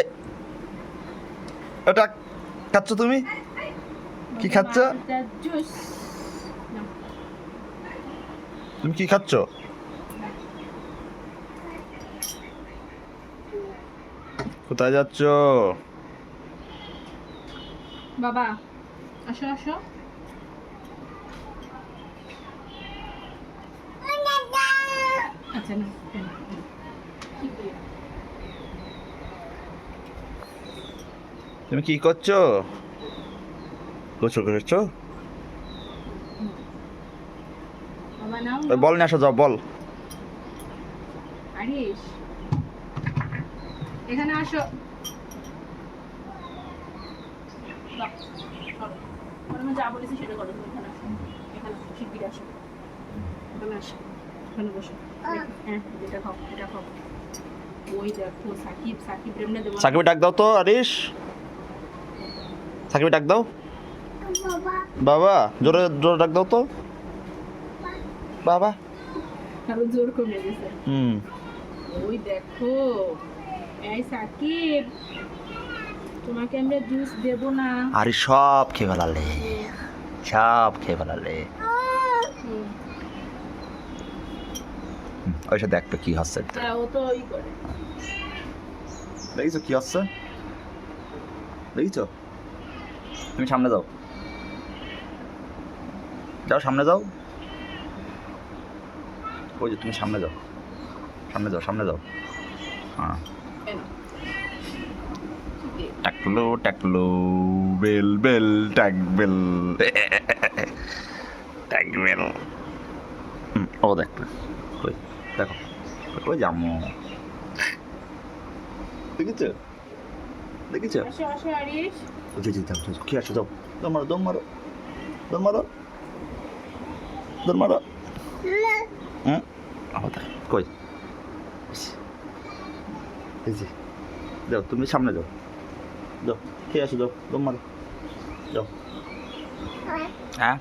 এ ওটা খাচ্ছ তুমি? কি খাচ্ছ? তুমি কি খাচ্ছ? কোথায় যাচ্ছ? বাবা আসো আসো। আচ্ছা না তুমি কি করছ? গোসল করেছ? বল নিয়ে আসো যাও বল এখানে আসো। বাহ, করো। ওর আমি যা বলেছি সেটা করো এখানে আসো। এখানে শিগগির আসো। এখানে আসো এখানে বসো। হ্যাঁ এটা খাও এটা খাও। ওই দেখো সাকিব সাকিব রেমনে দেবো না। সাকিবে ডাক দাও তো আরিস সাকিবে ডাক দাও। বাবা। জোরে জোরে ডাক দাও তো। বাবা। আরও জোর কমে গেছে। হুম। ওই দেখো এই সাকিব তোমাকে আমরা জুস দেবো না। আরে সব খেয়ে ফেলালে। সব খেয়ে ফেলালে। ওইসব দেখবে কি হচ্ছে। ও তো ওই করে। দেখিছো কি হচ্ছে? দেখিছো? তুমি সামনে যাও। যাও সামনে যাও। ওই যে তুমি সামনে যাও। সামনে যাও সামনে যাও। হ্যাঁ। টাকলো টাকলো বেল বেল টাক বেল। টাক বেল। ও দেখবে কই দেখো। ওই জামু দেখেছ? দেখেছ? জি জি যাও যাও কি আসো যাও দম মারো দম মারো। দম মারো। দম মারো। দেখ, কই। এই যে যাও তুমি সামনে যাও। যাও খেয়ে আসো যাও দম মারো। যাও হ্যাঁ?